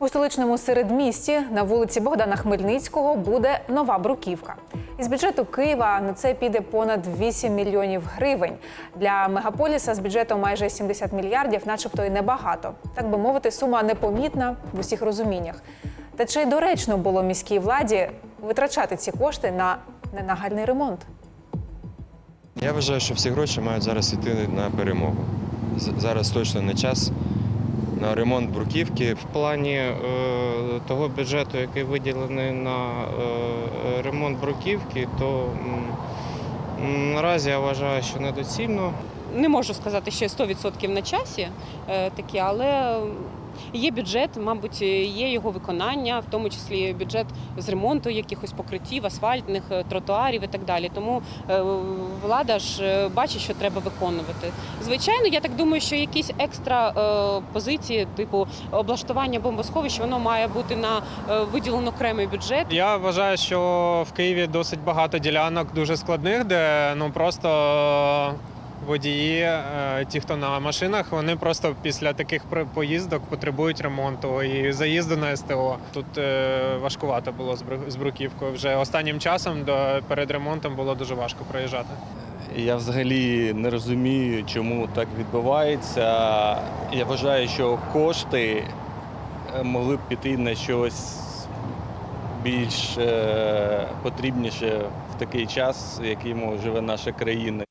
У столичному середмісті на вулиці Богдана Хмельницького буде нова бруківка. Із бюджету Києва на це піде понад 8 мільйонів гривень. Для мегаполіса з бюджетом майже 70 мільярдів, начебто і небагато. Так би мовити, сума непомітна в усіх розуміннях. Та чи доречно було міській владі витрачати ці кошти на ненагальний ремонт? Я вважаю, що всі гроші мають зараз йти на перемогу. Зараз точно не час на ремонт бруківки. В плані е, того бюджету, який виділений на е, ремонт бруківки, то наразі я вважаю, що недоцільно. не можу сказати, що 100% на часі е, такі, але є бюджет, мабуть, є його виконання, в тому числі бюджет з ремонту якихось покриттів, асфальтних е, тротуарів і так далі. Тому е, влада ж е, бачить, що треба виконувати. Звичайно, я так думаю, що якісь екстра позиції, типу облаштування бомбосховищ, воно має бути на виділено окремий бюджет. Я вважаю, що в Києві досить багато ділянок дуже складних, де ну просто водії, е, ті, хто на машинах, вони просто після таких поїздок потребують ремонту і заїзду на СТО. Тут е, важкувато було з бру- з бруківкою. Вже останнім часом перед ремонтом було дуже важко проїжджати. Я взагалі не розумію, чому так відбувається. Я вважаю, що кошти е, могли б піти на щось більш потрібніше в такий час, в якому живе наша країна.